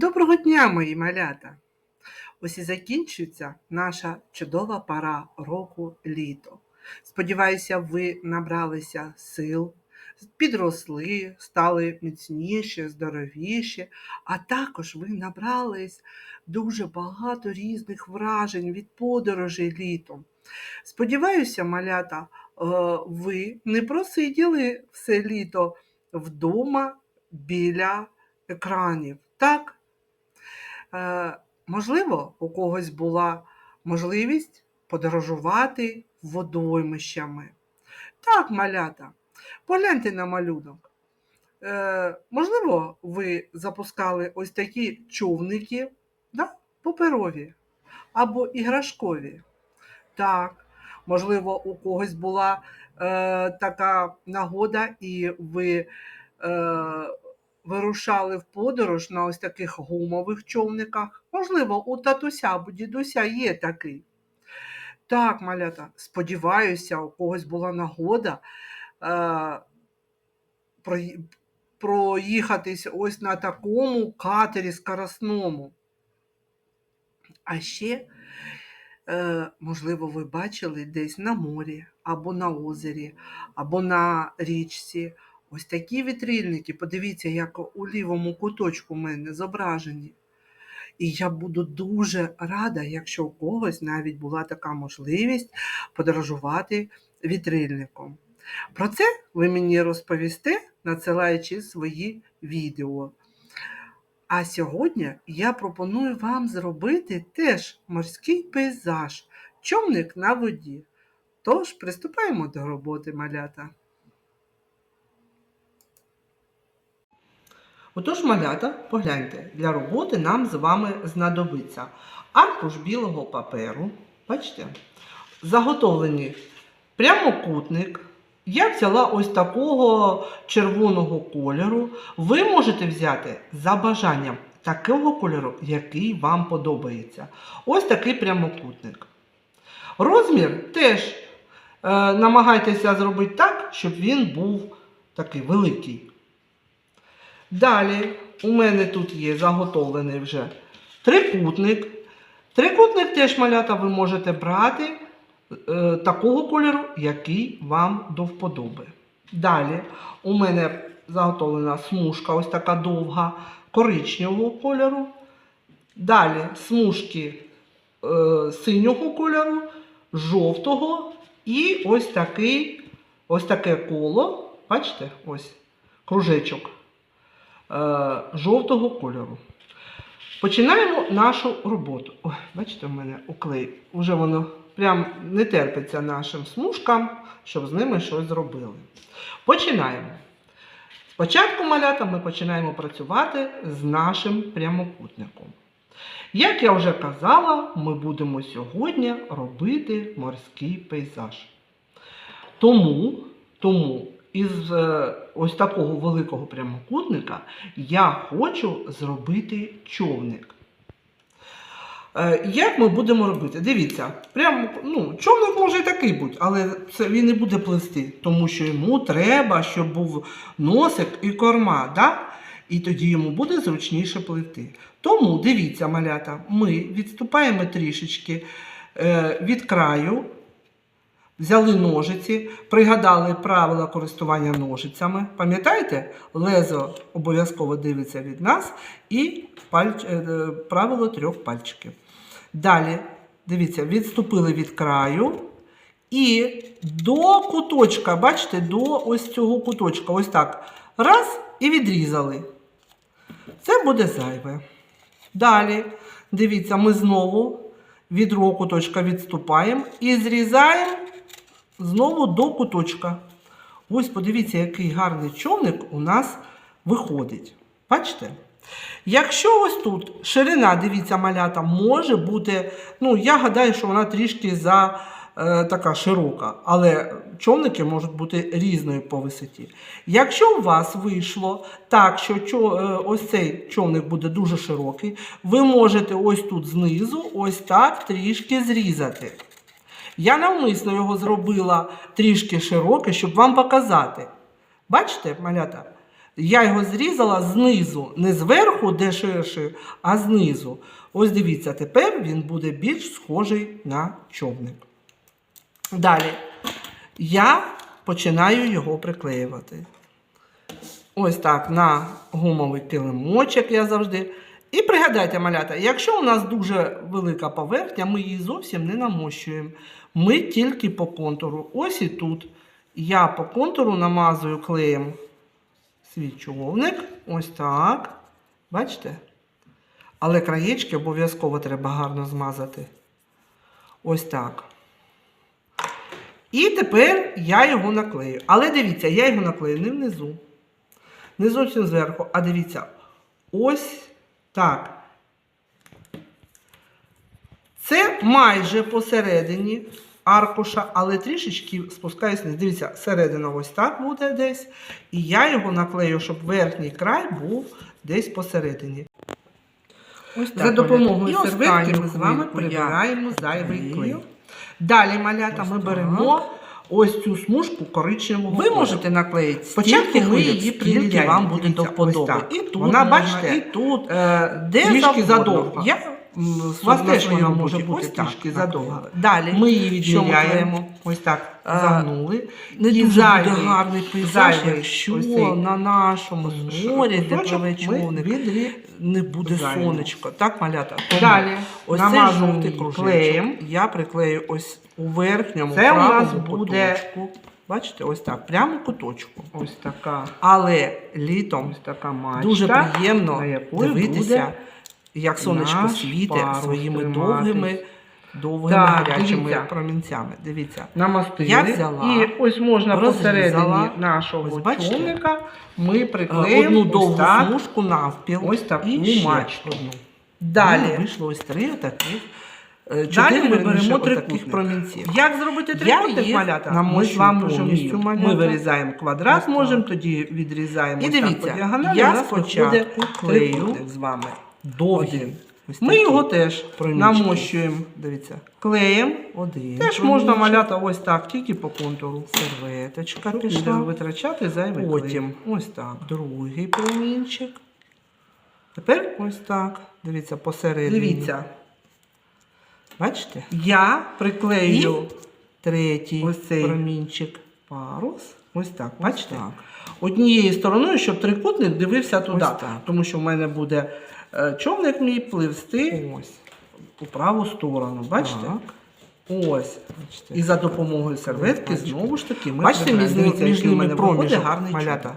Доброго дня, мої малята! Ось і закінчується наша чудова пора року літо. Сподіваюся, ви набралися сил, підросли, стали міцніші, здоровіші, а також ви набрались дуже багато різних вражень від подорожей літом. Сподіваюся, малята, е, ви не просиділи все літо вдома біля екранів. Так? Е, можливо, у когось була можливість подорожувати водоймищами. Так, малята, погляньте на малюнок. Е, можливо, ви запускали ось такі човники да, паперові або іграшкові. Так, можливо, у когось була е, така нагода, і ви е, вирушали в подорож на ось таких гумових човниках. Можливо, у татуся або дідуся є такий. Так, малята, сподіваюся, у когось була нагода е, прої- проїхатись ось на такому катері скоросному. А ще, е, можливо, ви бачили десь на морі, або на озері, або на річці. Ось такі вітрильники, подивіться, як у лівому куточку в мене зображені. І я буду дуже рада, якщо у когось навіть була така можливість подорожувати вітрильником. Про це ви мені розповісте, надсилаючи свої відео. А сьогодні я пропоную вам зробити теж морський пейзаж, човник на воді. Тож приступаємо до роботи малята. Отож, малята, погляньте, для роботи нам з вами знадобиться аркуш білого паперу, бачите, заготовлений прямокутник. Я взяла ось такого червоного кольору. Ви можете взяти за бажанням такого кольору, який вам подобається. Ось такий прямокутник. Розмір теж е, намагайтеся зробити так, щоб він був такий великий. Далі у мене тут є заготовлений вже трикутник. Трикутник теж малята ви можете брати е, такого кольору, який вам до вподоби. Далі у мене заготовлена смужка, ось така довга, коричневого кольору. Далі смужки е, синього кольору, жовтого і ось такий, ось таке коло. Бачите, ось кружечок жовтого кольору. Починаємо нашу роботу. Ой, бачите, в мене уклей. Уже воно прям не терпиться нашим смужкам, щоб з ними щось зробили. Починаємо. Спочатку малята ми починаємо працювати з нашим прямокутником. Як я вже казала, ми будемо сьогодні робити морський пейзаж. Тому, тому із е, ось такого великого прямокутника я хочу зробити човник. Е, Як ми будемо робити? Дивіться, прямо, ну, човник може і такий бути, але це він не буде плести, тому що йому треба, щоб був носик і корма. Да? І тоді йому буде зручніше пливти. Тому дивіться, малята, ми відступаємо трішечки е, від краю, взяли ножиці, пригадали правила користування ножицями. Пам'ятаєте, лезо обов'язково дивиться від нас і пальч... е, е, правило трьох пальчиків. Далі, дивіться, відступили від краю. І до куточка, бачите, до ось цього куточка, ось так. Раз і відрізали. Це буде зайве. Далі, дивіться, ми знову від другого куточка відступаємо і зрізаємо знову до куточка. Ось подивіться, який гарний човник у нас виходить. Бачите? Якщо ось тут ширина, дивіться, малята, може бути, ну, я гадаю, що вона трішки за е, така широка, але човники можуть бути різної по висоті. Якщо у вас вийшло так, що е, ось цей човник буде дуже широкий, ви можете ось тут знизу, ось так трішки зрізати. Я навмисно його зробила трішки широке, щоб вам показати. Бачите, малята? Я його зрізала знизу, не зверху, де ширше, а знизу. Ось дивіться, тепер він буде більш схожий на човник. Далі я починаю його приклеювати. Ось так на гумовий килимочок я завжди. І пригадайте, малята, якщо у нас дуже велика поверхня, ми її зовсім не намощуємо. Ми тільки по контуру. Ось і тут. Я по контуру намазую клеєм свій човник. Ось так. Бачите? Але краєчки обов'язково треба гарно змазати. Ось так. І тепер я його наклею. Але дивіться, я його наклею не внизу. Не зовсім зверху, а дивіться, ось так. Це майже посередині аркуша, але трішечки спускаюсь вниз. Дивіться, середина ось так буде десь. І я його наклею, щоб верхній край був десь посередині. Ось За допомогою. Серветки ми з вами прибираємо зайвий клей. Далі, малята, Ось ми так. беремо ось цю смужку коричневого Ви кольору. можете наклеїти Спочатку ми її скільки вам буде до вподоби. І тут Вона, бачите, і тут. Е, Де трішки задовго. Я у вас теж вона може бути ось так трішки задовга. Далі Ми її відміряємо. Ось так загнули. Не І дуже зайвий- буде гарний пейзаж, зайвий якщо ось цей на нашому морі, де пливе човник, не буде зайвемо. сонечко. Так, малята? Тому Далі ось цей намазуємо жовтий кружечок клеєм. я приклею ось у верхньому Це у нас правому буде- куточку. Бачите, ось так, прямо куточку. Ось така, Але літом ось така мачта. дуже приємно на якої дивитися, буде як сонечко наш світить парус своїми триматись. довгими, довгими Так, гарячими дивіться. промінцями. Дивіться. намастили. Я взяла, і ось можна розрізала. посередині нашого Ось бачите? човника ми Е, приклеїмо Одну ось довгу так. смужку навпіл. Ось таку і ще одну. Далі. Вийшло ось три таких. Далі ми беремо трикутник. таких промінців. Як зробити трикутник їх малята? Ми з вами вже повністю, малята. Ми вирізаємо квадрат, Ось так. можемо, тоді відрізаємо І ось так дивіться, діагоналі, у я нас спочатку клею трикутник з вами довгі. ось Ми такі його теж проміжки. намощуємо Дивіться, клеєм. один. Теж можна проміжок, маляти ось так, тільки по контуру. Серветочка Щоб пішла. витрачати зайвий Потім клей. ось так. Другий промінчик. Тепер Ось так. Дивіться, посередині. дивіться, Бачите? я приклею Третій Ось цей. промінчик. Парус. ось так, бачите? так. Однією стороною, щоб трикутник дивився туди. Так. Тому що в мене буде човник мій пливсти Ось. у праву сторону. Бачите? Так. Ось. Бачите. І за допомогою серветки Бачите. знову ж таки ми Бачите, між, між ними проміжок гарний малята.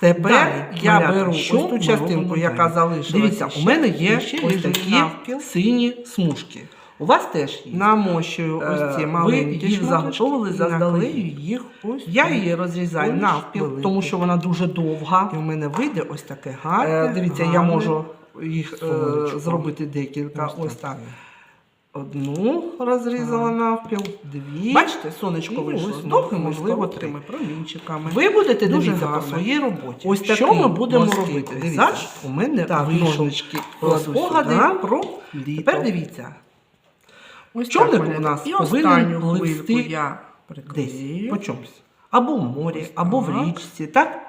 Тепер Далі, я малята, беру ось ту частинку, яка залишилася. Дивіться, у мене є ось такі навпіл. сині смужки. У вас теж є. Намощую Е, ось ці ви їх заготовили заздалегідь. їх ось Я її розрізаю навпіл, тому що вона дуже довга. І в мене вийде ось таке Е, гарне. Дивіться, я можу їх е, зробити декілька. Ось, так. Одну розрізала навпіл, дві. Бачите, сонечко вийшло ось можливо, три. промінчиками. Ви будете Дуже дивитися по своїй роботі. Ось що ми будемо робити? Дивіться, у мене Так, вийшов спогади про літо. Тепер дивіться, Ось човник у нас повинен пливсти я десь по чомусь. Або в морі, Ось або в річці, так?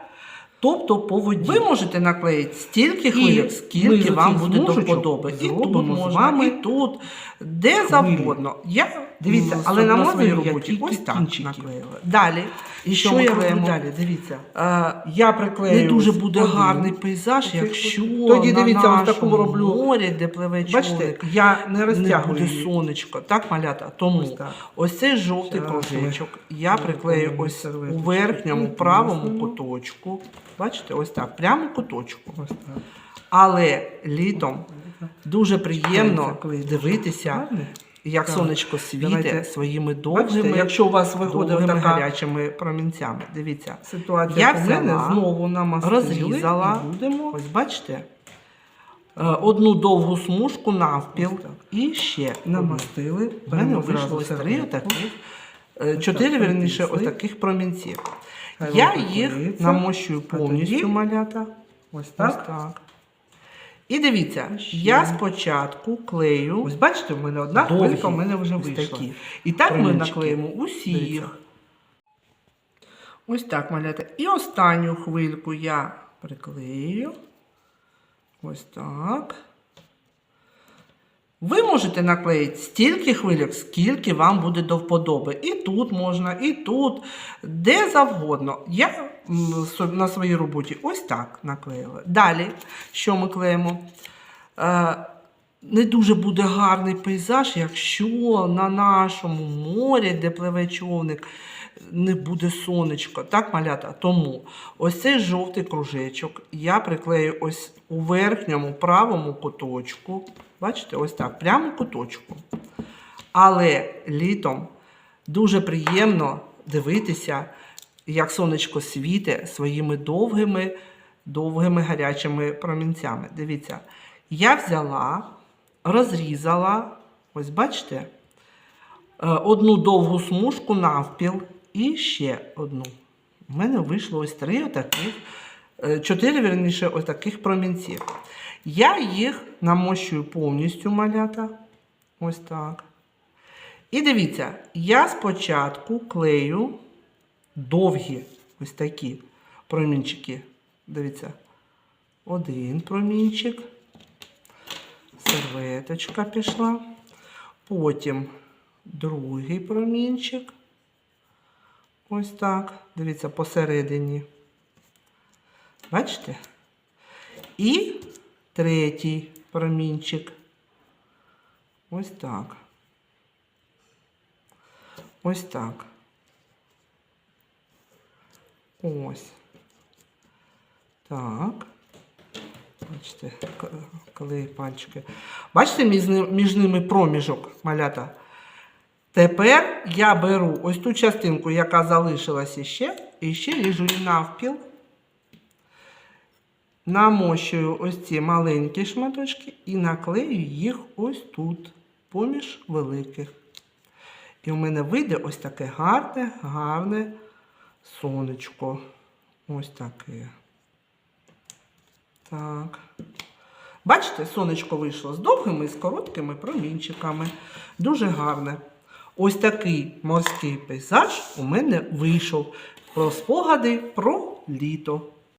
Тобто по воді. Ви можете наклеїти стільки хвилів, скільки вам буде до вподоби. І тут можна, і тут, де завгодно. Я Дивіться, м, але на моїй роботі ось так наклеїла. Далі, І що що ми я роблю далі? Дивіться. Е, Я приклею. не дуже буде один. гарний пейзаж, якщо. Тоді на дивіться, ось таку нашому роблю. морі, де пливе Бачите, я не не буде сонечко. Так, малята? Тому Ось ось, цей жовтий кружечок я приклею ось у верхньому правому куточку. Бачите, ось так, прямо куточку. Ось так. Але літом дуже приємно дивитися. Як Так. сонечко світить Давайте. своїми довгими, якщо у вас виходить така гарячими промінцями. Дивіться, ситуація, Я мене знову намастили розрізала. будемо. ось бачите, е, одну довгу смужку навпіл і ще намастили. У мене вийшло три таких, е, чотири, верніше, таких промінців. Я їх намощую повністю малята. Ось Ось так. І дивіться, Ще. я спочатку клею Ось бачите, в мене одна довгі, хвилька, у мене вже вийшла. такі І так ми наклеїмо усіх. Дивіться. Ось так, малята. І останню хвильку я приклею. Ось так. Ви можете наклеїти стільки хвильок, скільки вам буде до вподоби. І тут можна, і тут, де завгодно. Я на своїй роботі ось так наклеїла. Далі, що ми клеїмо? Е, не дуже буде гарний пейзаж, якщо на нашому морі, де пливе човник, не буде сонечко. Так, малята? Тому ось цей жовтий кружечок я приклею ось у верхньому правому куточку. Бачите, ось так, прямо куточку. Але літом дуже приємно дивитися, як сонечко світить своїми довгими, довгими гарячими промінцями. Дивіться, я взяла, розрізала, ось бачите, е, одну довгу смужку навпіл і ще одну. У мене вийшло ось три отаких, е, чотири, вірніше, ось таких промінців. Я їх намощую повністю малята. Ось так. І дивіться, я спочатку клею довгі ось такі промінчики. Дивіться, один промінчик, серветочка пішла, потім другий промінчик. Ось так. Дивіться, посередині. Бачите? І третій промінчик. Ось так. Ось так. Ось. Так. Бачите, коли пальчики. Бачите між, ними проміжок малята? Тепер я беру ось ту частинку, яка залишилася ще, і ще ріжу її навпіл. Намощую ось ці маленькі шматочки і наклею їх ось тут, поміж великих. І у мене вийде ось таке гарне, гарне сонечко. Ось таке. Так. Бачите, сонечко вийшло з довгими і з короткими промінчиками. Дуже гарне. Ось такий морський пейзаж у мене вийшов. Про спогади про літо.